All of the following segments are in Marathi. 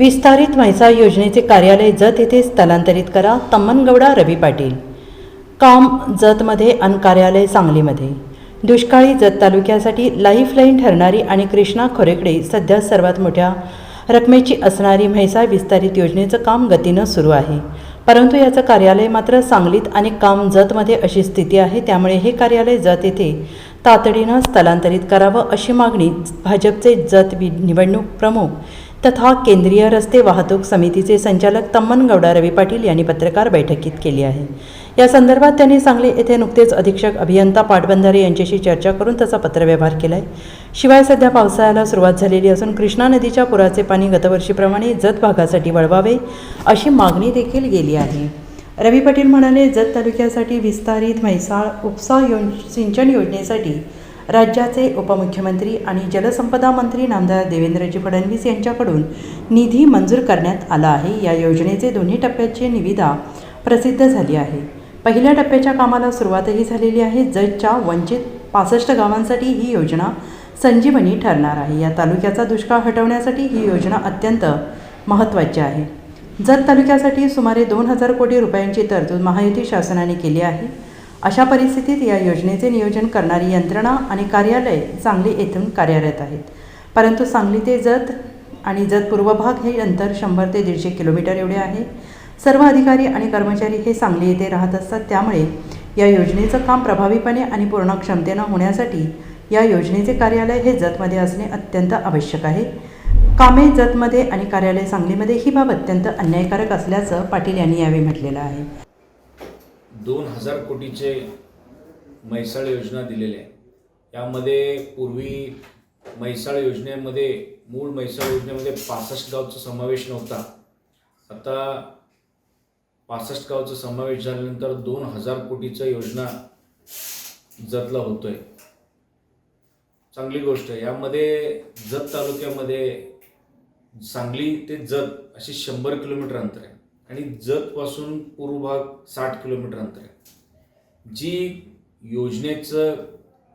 विस्तारित म्हैसा योजनेचे कार्यालय जत येथे स्थलांतरित करा. तम्मनगौडा रवी पाटील. काम जतमध्ये आणि कार्यालय सांगलीमध्ये. दुष्काळी जत तालुक्यासाठी लाईफलाईन ठरणारी आणि कृष्णा खोरेकडे सध्या सर्वात मोठ्या रकमेची असणारी म्हैसा विस्तारित योजनेचं काम गतीनं सुरू आहे. परंतु याचं कार्यालय मात्र सांगलीत आणि काम जतमध्ये अशी स्थिती आहे त्यामुळे हे कार्यालय जत येथे तातडीनं स्थलांतरित करावं अशी मागणी भाजपचे जत वि- निवडणूक प्रमुख तथा केंद्रीय रस्ते वाहतूक समितीचे संचालक तम्मनगौडा रवी पाटील यांनी पत्रकार बैठकीत केली आहे. या संदर्भात त्यांनी सांगली येथे नुकतेच अधीक्षक अभियंता पाटबंधारे यांच्याशी चर्चा करून त्याचा पत्रव्यवहार केला आहे शिवाय सध्या पावसाळ्याला सुरुवात झालेली असून कृष्णा नदीच्या पुराचे पाणी गतवर्षीप्रमाणे जत भागासाठी वळवावे अशी मागणी देखील गेली आहे. रवी पाटील म्हणाले जत तालुक्यासाठी विस्तारित म्हैसाळ उपसा यो सिंचन योजनेसाठी राज्याचे उपमुख्यमंत्री आणि जलसंपदा मंत्री नामदार देवेंद्रजी फडणवीस यांच्याकडून निधी मंजूर करण्यात आला आहे. या योजनेचे दोन्ही टप्प्याची निविदा प्रसिद्ध झाली आहे. पहिल्या टप्प्याच्या कामाला सुरुवातही झालेली आहे. जतच्या वंचित पासष्ट गावांसाठी ही योजना संजीवनी ठरणार आहे. या तालुक्याचा दुष्काळ हटवण्यासाठी ही योजना अत्यंत महत्त्वाची आहे. जत तालुक्यासाठी सुमारे दोन हजार कोटी रुपयांची तरतूद महायुती शासनाने केली आहे. अशा परिस्थितीत या योजनेचे नियोजन करणारी यंत्रणा आणि कार्यालय सांगली येथून कार्यरत आहेत. परंतु सांगली ते जत आणि जत पूर्व भाग हे अंतर शंभर ते दीडशे किलोमीटर एवढे आहे. सर्व अधिकारी आणि कर्मचारी हे सांगली येथे राहत असतात. त्यामुळे या योजनेचं काम प्रभावीपणे आणि पूर्ण क्षमतेनं होण्यासाठी या योजनेचे कार्यालय हे जतमध्ये असणे अत्यंत आवश्यक आहे. कामे जतमध्ये आणि कार्यालय सांगलीमध्ये ही बाब अत्यंत अन्यायकारक असल्याचं पाटील यांनी यावेळी म्हटलेलं आहे. दोन हजार कोटीचे म्हैसाळ योजना दिलेल्या आहे. यामध्ये पूर्वी म्हैसाळ योजनेमध्ये मूळ म्हैसाळ योजनेमध्ये पासष्ट गावचा समावेश नव्हता. आता पासष्ट गावचा समावेश झाल्यानंतर दोन हजार कोटीचं योजना जतला होतोय. चांगली गोष्ट आहे. यामध्ये जत तालुक्यामध्ये सांगली ते जत अशी शंभर किलोमीटर अंतर आहे. आणि जतपासून पूर्व भाग साठ किलोमीटर अंतर आहे. जी योजनेचं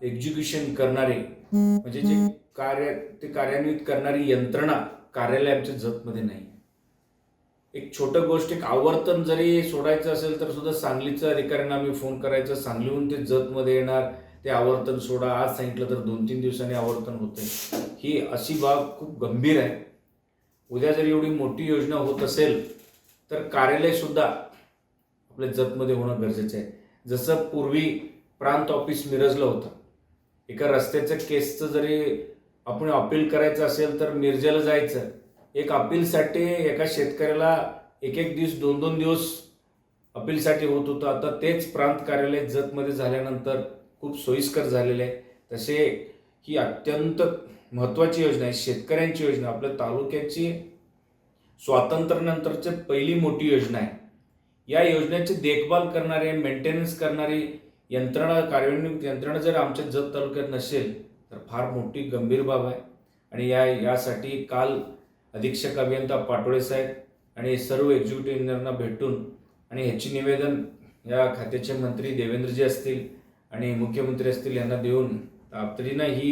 एक्झिक्युशन करणारे म्हणजे जे कार्य ते कार्यान्वित करणारी यंत्रणा कार्यालय आमच्या जतमध्ये नाही. एक छोटं गोष्ट एक आवर्तन जरी सोडायचं असेल तर सुद्धा सांगलीचं अधिकाऱ्यांना आम्ही फोन करायचं. सांगलीहून ते जतमध्ये येणार ते आवर्तन सोडा. आज सांगितलं तर दोन तीन दिवसांनी आवर्तन होते ही अशी बाब खूप गंभीर आहे. उद्या जर एवढी मोठी योजना होत असेल तर कार्यालयसुद्धा आपल्या जतमध्ये होणं गरजेचं आहे. जसं पूर्वी प्रांत ऑफिस मिरजला होतं. एका रस्त्याच्या केसचं जरी आपण अपील करायचं असेल तर मिरजेला जायचं. एक अपीलसाठी एका शेतकऱ्याला एक एक दिवस दोन दोन दिवस अपीलसाठी होत होतं. आता तेच प्रांत कार्यालय जतमध्ये झाल्यानंतर खूप सोयीस्कर झालेले आहे. तसे ही अत्यंत महत्त्वाची योजना आहे. शेतकऱ्यांची योजना. आपल्या तालुक्याची स्वातंत्र्यानंतरचे पहिली मोठी योजना आहे. या योजनेची देखभाल करणारे मेंटेनन्स करणारी यंत्रणा कार्यान्वित यंत्रणा जर आमच्या जत तालुक्यात नसेल तर फार मोठी गंभीर बाब आहे. आणि या यासाठी काल अधीक्षक अभियंता पाटोळे साहेब आणि सर्व एक्झिक्युटिव्ह इंजिनियरना भेटून आणि ह्याची निवेदन या खात्याचे मंत्री देवेंद्रजी असतील आणि मुख्यमंत्री असतील यांना देऊन तातडीनं ही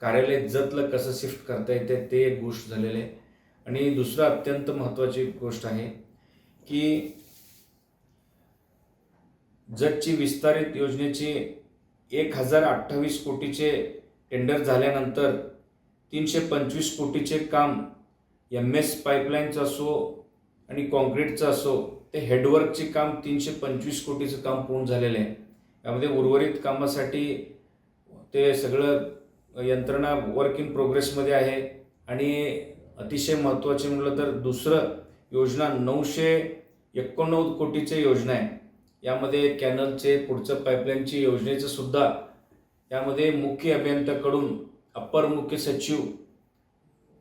कार्यालय जतला कसं शिफ्ट करता येते ते एक गोष्ट झालेलं आहे. आणि दुसरं अत्यंत महत्त्वाची गोष्ट आहे की जटची विस्तारित योजनेची एक हजार अठ्ठावीस कोटीचे टेंडर झाल्यानंतर तीनशे पंचवीस कोटीचे काम एम एस पाईपलाईनचं असो आणि कॉन्क्रीटचं असो ते हेडवर्कचे काम तीनशे पंचवीस कोटीचं काम पूर्ण झालेलं आहे. यामध्ये उर्वरित कामासाठी ते सगळं यंत्रणा वर्क इन प्रोग्रेसमध्ये आहे आणि अतिशय महत्त्वाचे म्हटलं तर दुसरं योजना नऊशे एकोणनव्वद कोटीचे योजना आहे. यामध्ये कॅनलचे पुढचं पाईपलाईनची योजनेचं सुद्धा यामध्ये मुख्य अभियंत्याकडून अप्पर मुख्य सचिव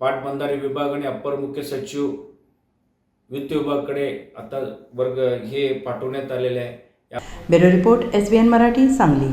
पाटबंधारे विभाग आणि अप्पर मुख्य सचिव वित्त विभागाकडे आता वर्ग हे पाठवण्यात आलेले आहे. Bureau report S B N Marathi Sangli.